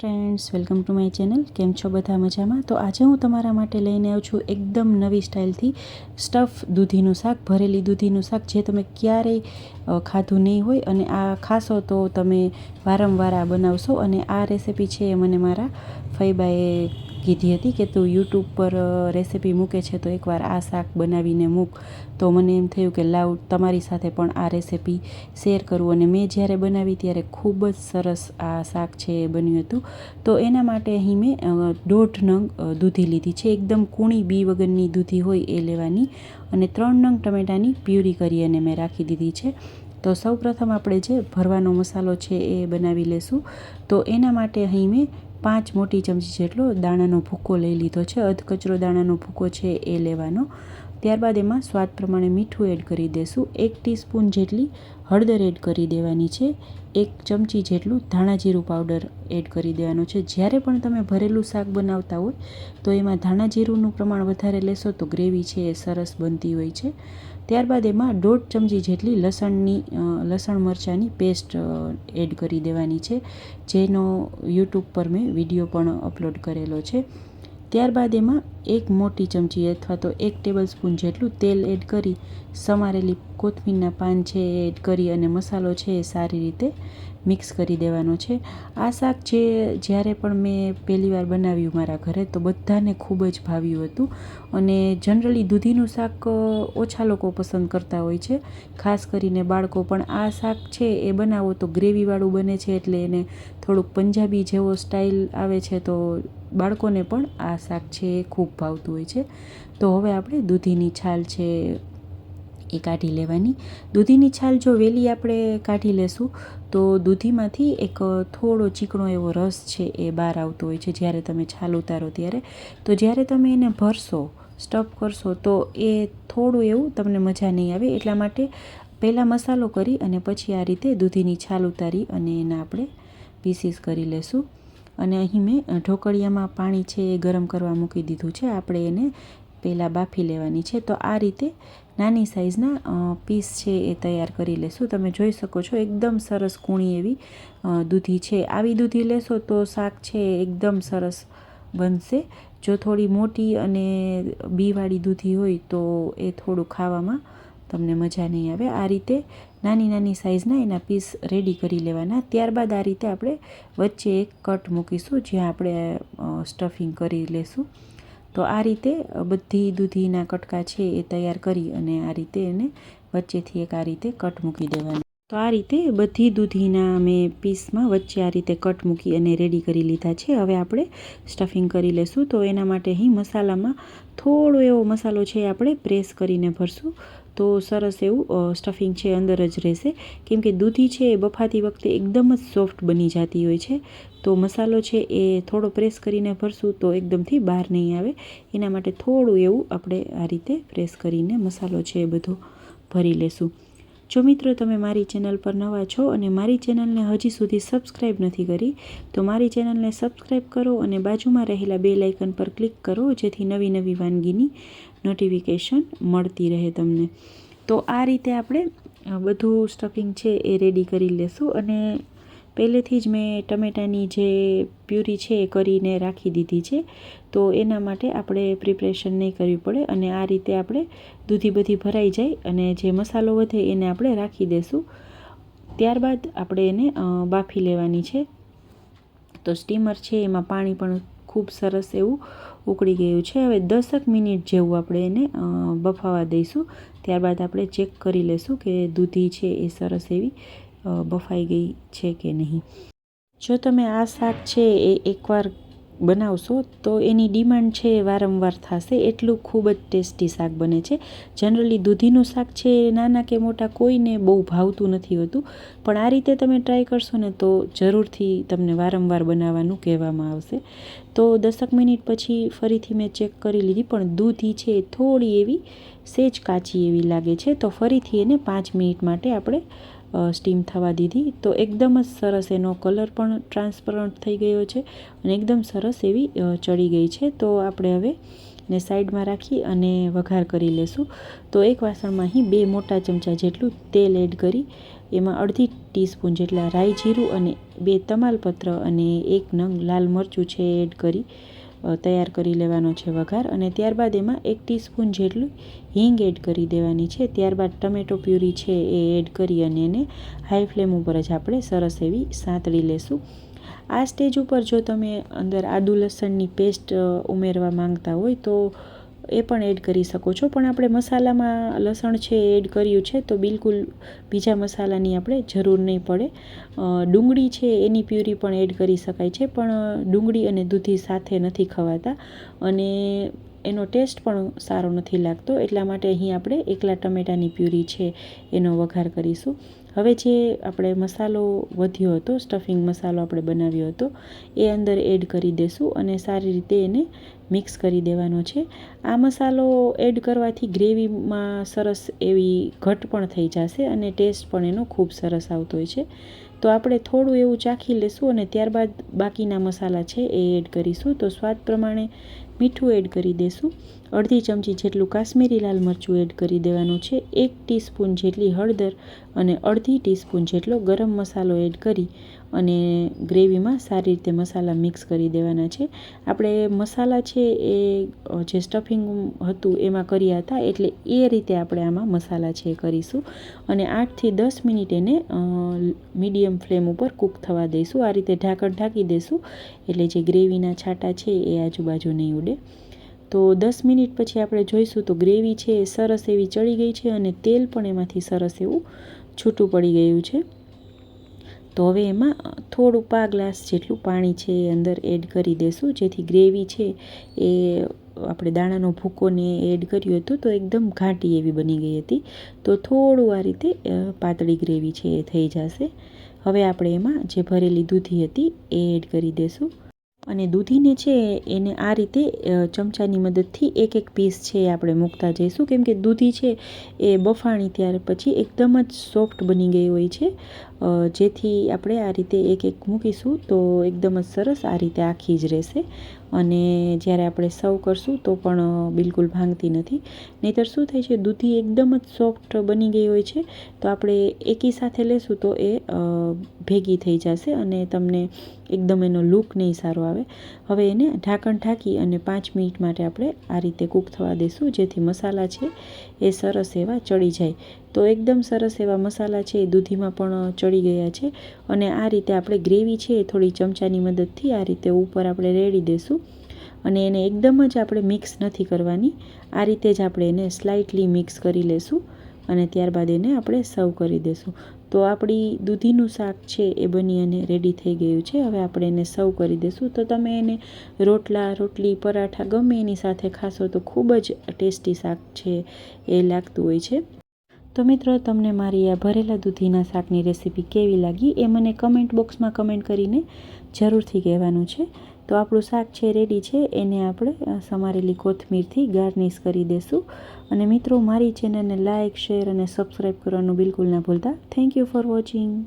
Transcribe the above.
Friends welcome to my channel કેમ છો બધા મજામાં? તો આજે હું તમારા માટે લઈને આવ્યું છું એકદમ નવી સ્ટાઇલથી સ્ટફ દૂધીનું શાક, ભરેલી દૂધીનું શાક, જે તમે ક્યારેય ખાધું નહીં હોય અને આ ખાશો તો તમે વારંવાર આ બનાવશો અને આ રેસીપી છે એ મને મારા ફઈબાએ કીધી હતી કે તું યુટ્યુબ પર રેસીપી મૂકે છે, તો એકવાર આ શાક બનાવીને મૂક. તો મને એમ થયું કે લાવ, તમારી સાથે પણ આ રેસિપી શેર કરું. અને મેં જ્યારે બનાવી ત્યારે ખૂબ જ સરસ આ શાક છે એ બન્યું હતું. તો એના માટે અહીં મેં દોઢ નંગ દૂધી લીધી છે. એકદમ કૂણી બી વગરની દૂધી હોય એ લેવાની. અને ત્રણ નંગ ટમેટાની પ્યુરી કરી અને મેં રાખી દીધી છે. તો સૌપ્રથમ આપણે જે ભરવાનો મસાલો છે એ બનાવી લેશું. તો એના માટે અહીં મેં પાંચ મોટી ચમચી જેટલો દાણાનો ભૂકો લઈ લીધો છે. અધ કચરો દાણાનો ભૂકો છે એ લેવાનો. ત્યારબાદ એમાં સ્વાદ પ્રમાણે મીઠું એડ કરી દેશું. એક ટીસ્પૂન જેટલી હળદર એડ કરી દેવાની છે. એક ચમચી જેટલું ધાણા જીરું પાવડર એડ કરી દેવાનો છે. જ્યારે પણ તમે ભરેલું શાક બનાવતા હોય, તો એમાં ધાણા જીરુંનું પ્રમાણ વધારે લેશો તો ગ્રેવી છે એ સરસ બનતી હોય છે. ત્યારબાદ એમાં દોઢ ચમચી જેટલી લસણની લસણ મરચાંની પેસ્ટ એડ કરી દેવાની છે. જેનો યુટ્યુબ પર મેં વીડિયો પણ અપલોડ કરેલો છે. ત્યારબાદ એમાં એક મોટી ચમચી અથવા તો એક ટેબલ સ્પૂન જેટલું તેલ એડ કરી, સમારેલી કોથમીરના પાન છે એ એડ કરી અને મસાલો છે એ સારી રીતે મિક્સ કરી દેવાનો છે. આ શાક જે, જ્યારે પણ મેં પહેલી વાર બનાવ્યું મારા ઘરે, તો બધાને ખૂબ જ ભાવ્યું હતું. અને જનરલી દૂધીનું શાક ઓછા લોકો પસંદ કરતા હોય છે. ખાસ કરીને બાળકો, પણ આ શાક છે, એ બનાવો તો ગ્રેવીવાળું બને છે, એટલે એને થોડુંક પંજાબી જેવો સ્ટાઇલ આવે છે, તો બાળકોને પણ આ શાક છે એ ખૂબ ભાવતું હોય છે. તો હવે આપણે દૂધીની છાલ છે એ કાઢી લેવાની. દૂધીની છાલ જો વહેલી આપણે કાઢી લેશું, તો દૂધીમાંથી એક થોડો ચીકણો એવો રસ છે એ બહાર આવતો હોય છે જ્યારે તમે છાલ ઉતારો ત્યારે. તો જ્યારે તમે એને ભરશો, સ્ટફ કરશો, તો એ થોડું એવું તમને મજા નહીં આવે. એટલા માટે પહેલાં મસાલો કરી અને પછી આ રીતે દૂધીની છાલ ઉતારી અને એના આપણે પીસીસ કરી લેશું. અને અહીં મેં ઢોકળિયામાં પાણી છે એ ગરમ કરવા મૂકી દીધું છે. આપણે એને પહેલાં બાફી લેવાની છે. તો આ રીતે નાની સાઇઝના પીસ છે એ તૈયાર કરી લેશું. તમે જોઈ શકો છો, એકદમ સરસ કૂણી એવી દૂધી છે. આવી દૂધી લેશો તો શાક છે એકદમ સરસ બનશે. જો થોડી મોટી અને બીવાળી દૂધી હોય તો એ થોડું ખાવામાં તમને મજા નહીં આવે. આ રીતે નાની નાની સાઇઝના એના પીસ રેડી કરી લેવાના. ત્યારબાદ આ રીતે આપણે વચ્ચે એક કટ મૂકીશું, જ્યાં આપણે સ્ટફિંગ કરી લેશું. તો આ રીતે બધી દૂધીના કટકા છે એ તૈયાર કરી અને આ રીતે એને વચ્ચેથી એક આ રીતે કટ મૂકી દેવાનું. તો આ રીતે બધી દૂધીના મેં પીસમાં વચ્ચે આ રીતે કટ મૂકી અને રેડી કરી લીધા છે. હવે આપણે સ્ટફિંગ કરી લેશું. તો એના માટે અહીં મસાલામાં થોડો એવો મસાલો છે આપણે પ્રેસ કરીને ભરશું. તો સરસ એવું સ્ટફિંગ છે અંદર જ રહેશે. કેમ કે દૂધી છે એ બફાતી વખતે એકદમ જ સોફ્ટ બની જતી હોય છે. તો મસાલો છે એ થોડો પ્રેસ કરીને ભરશું તો એકદમથી બહાર નહીં આવે. એના માટે થોડું એવું આપણે આ રીતે પ્રેસ કરીને મસાલો છે એ બધો ભરી લેશું. જો મિત્રો તમે મારી ચેનલ પર નવા છો અને મારી ચેનલને હજી સુધી સબસ્ક્રાઈબ નથી કરી, તો મારી ચેનલને સબસ્ક્રાઈબ કરો અને બાજુમાં રહેલા બે લાઇકન પર ક્લિક કરો, જેથી નવી નવી વાનગીની નોટિફિકેશન મળતી રહે તમને. તો આ રીતે આપણે બધું સ્ટફિંગ છે એ રેડી કરી લેશું અને પહેલેથી જ મેં ટમેટાની જે પ્યુરી છે એ કરીને રાખી દીધી છે. તો એના માટે આપણે પ્રિપરેશન નહીં કરવી પડે અને આ રીતે આપણે દૂધી બધી ભરાઈ જાય અને જે મસાલો વધે એને આપણે રાખી દેશું. ત્યારબાદ આપણે એને બાફી લેવાની છે. તો સ્ટીમર છે, એમાં પાણી પણ ખૂબ સરસ એવું ઉકળી ગયું છે. હવે દસક મિનિટ જેવું આપણે એને બફાવા દઈશું. ત્યારબાદ આપણે ચેક કરી લેશું કે દૂધી છે એ સરસ એવી બફાઈ ગઈ છે કે નહીં. જો તમે આ શાક છે એ એકવાર બનાવશો, તો એની ડિમાન્ડ છે એ વારંવાર થશે. એટલું ખૂબ જ ટેસ્ટી શાક બને છે. જનરલી દૂધીનું શાક છે એ નાના કે મોટા કોઈને બહુ ભાવતું નથી હોતું, પણ આ રીતે તમે ટ્રાય કરશો ને તો જરૂરથી તમને વારંવાર બનાવવાનું કહેવામાં આવશે. તો દસક મિનિટ પછી ફરીથી મેં ચેક કરી લીધી, પણ દૂધી છે થોડી એવી સેજ કાચી એવી લાગે છે, તો ફરીથી એને પાંચ મિનિટ માટે આપણે સ્ટીમ થવા દીધી. તો એકદમ જ સરસ એનો કલર પણ ટ્રાન્સપરન્ટ થઈ ગયો છે અને એકદમ સરસ એવી ચડી ગઈ છે. તો આપણે હવે ને સાઈડમાં રાખી અને વઘાર કરી લેશું. તો એક વાસણમાં અહીં બે મોટા ચમચા જેટલું તેલ એડ કરી, એમાં અડધી ટીસ્પૂન જેટલા રાઈ જીરું અને બે તમાલપત્ર અને એક નંગ લાલ મરચું છે એડ કરી. તૈયાર કરી લેવાનો છે વઘાર અને ત્યારબાદ એમાં એક ટીસ્પૂન જેટલું હિંગ એડ કરી દેવાની છે. ત્યારબાદ ટમેટો પ્યુરી છે એ એડ કરી અને એને હાઈ ફ્લેમ ઉપર જ આપણે સરસ એવી સાંતળી લેશું. આ સ્ટેજ ઉપર જો તમે અંદર આદુ લસણની પેસ્ટ ઉમેરવા માંગતા હોય તો એ પણ એડ કરી શકો છો. પણ આપણે મસાલામાં લસણ છે એ એડ કર્યું છે, તો બિલકુલ બીજા મસાલાની આપણે જરૂર નહીં પડે. ડુંગળી છે એની પ્યુરી પણ એડ કરી શકાય છે, પણ ડુંગળી અને દૂધી સાથે નથી ખવાતા. અને એનો ટેસ્ટ પણ સારો નથી લાગતો, એટલા માટે અહીં આપણે એકલા ટમેટાની પ્યુરી છે એનો વઘાર કરીશું. હવે જે આપણે મસાલો વધ્યો હતો સ્ટફિંગ મસાલો આપણે બનાવ્યો હતો, એ અંદર એડ કરી દેશું અને સારી રીતે એને મિક્સ કરી દેવાનો છે. આ મસાલો એડ કરવાથી ગ્રેવીમાં સરસ એવી ઘટ પણ થઈ જશે અને ટેસ્ટ પણ એનો ખૂબ સરસ આવતો હોય છે. તો આપણે થોડું એવું ચાખી લેશું અને ત્યારબાદ બાકીના મસાલા છે એ એડ કરીશું. તો સ્વાદ પ્રમાણે મીઠું એડ કરી દેશું. અડધી ચમચી જેટલું કાશ્મીરી લાલ મરચું એડ કરી દેવાનું છે. એક ટીસ્પૂન જેટલી હળદર અને અડધી ટીસ્પૂન જેટલો ગરમ મસાલો એડ કરી અને ગ્રેવીમાં સારી રીતે મસાલા મિક્સ કરી દેવાના છે. આપણે મસાલા છે એ જે સ્ટફિંગ હતું એમાં કર્યા હતા, એટલે એ રીતે આપણે આમાં મસાલા છે કરીશું. અને આઠથી દસ મિનિટ એને મીડિયમ ફ્લેમ ઉપર કૂક થવા દઈશું. આ રીતે ઢાંકણ ઢાંકી દઈશું એટલે જે ગ્રેવીના છાંટા છે એ આજુબાજુ નહીં ઉડે. તો દસ મિનિટ પછી આપણે જોઈશું તો ગ્રેવી છે એ સરસ એવી ચડી ગઈ છે અને તેલ પણ એમાંથી સરસ એવું છૂટું પડી ગયું છે. તો હવે એમાં થોડું પા ગ્લાસ જેટલું પાણી છે એ અંદર એડ કરી દેશું. જેથી ગ્રેવી છે એ આપણે દાણાનો ભૂકોને એડ કર્યું હતું તો એકદમ ઘાટી એવી બની ગઈ હતી. તો થોડું આ રીતે પાતળી ગ્રેવી છે એ થઈ જશે. હવે આપણે એમાં જે ભરેલી દૂધી હતી એ એડ કરી દેશું. અને દૂધીને છે, એને આ રીતે ચમચાની મદદથી એક એક પીસ છે એ આપણે મૂકતા જઈશું. કેમ કે દૂધી છે એ બફાણી ત્યાર પછી એકદમ જ સોફ્ટ બની ગઈ હોય છે. જેથી આપણે આ રીતે એક એક મૂકીશું તો એકદમ જ સરસ આ રીતે આખી જ રહેશે. અને જ્યારે આપણે સર્વ કરશું તો પણ બિલકુલ ભાંગતી નથી. નહીંતર શું થાય છે, દૂધી એકદમ જ સોફ્ટ બની ગઈ હોય છે, તો આપણે એકી સાથે લેશું તો એ ભેગી થઈ જશે અને તમને એકદમ એનો લુક નહીં સારો આવે. હવે એને ઢાંકણ ઢાંકી અને પાંચ મિનિટ માટે આપણે આ રીતે કૂક થવા દઈશું જેથી મસાલા છે એ સરસ એવા ચડી જાય. તો એકદમ સરસ એવા મસાલા છે, એ દૂધીમાં પણ ચડી ગયા છે. અને આ રીતે આપણે ગ્રેવી છે એ થોડી ચમચાની મદદથી આ રીતે ઉપર આપણે રેડી દઈશું અને એને એકદમ જ આપણે મિક્સ નથી કરવાની. આ રીતે જ આપણે એને સ્લાઇટલી મિક્સ કરી લેશું અને ત્યારબાદ એને આપણે સર્વ કરી દેશું. તો આપણી દૂધીનું શાક છે એ બની અને રેડી થઈ ગયું છે. હવે આપણે એને સર્વ કરી દેશું. તો તમે એને રોટલા, રોટલી, પરાઠા ગમે એની સાથે ખાશો તો ખૂબ જ ટેસ્ટી શાક છે એ લાગતું હોય છે. તો મિત્રો, તમને મારી આ ભરેલા દૂધીના શાકની રેસીપી કેવી લાગી એ મને કમેન્ટ બોક્સમાં કમેન્ટ કરીને જરૂરથી કહેવાનું છે. તો આપણું શાક છે, રેડી છે, એને આપણે સમારેલી કોથમીરથી ગાર્નિશ કરી દેશું. અને મિત્રો, મારી ચેનલને લાઇક શેર અને સબસ્ક્રાઈબ કરવાનું બિલકુલ ના ભૂલતા. Thank you for watching.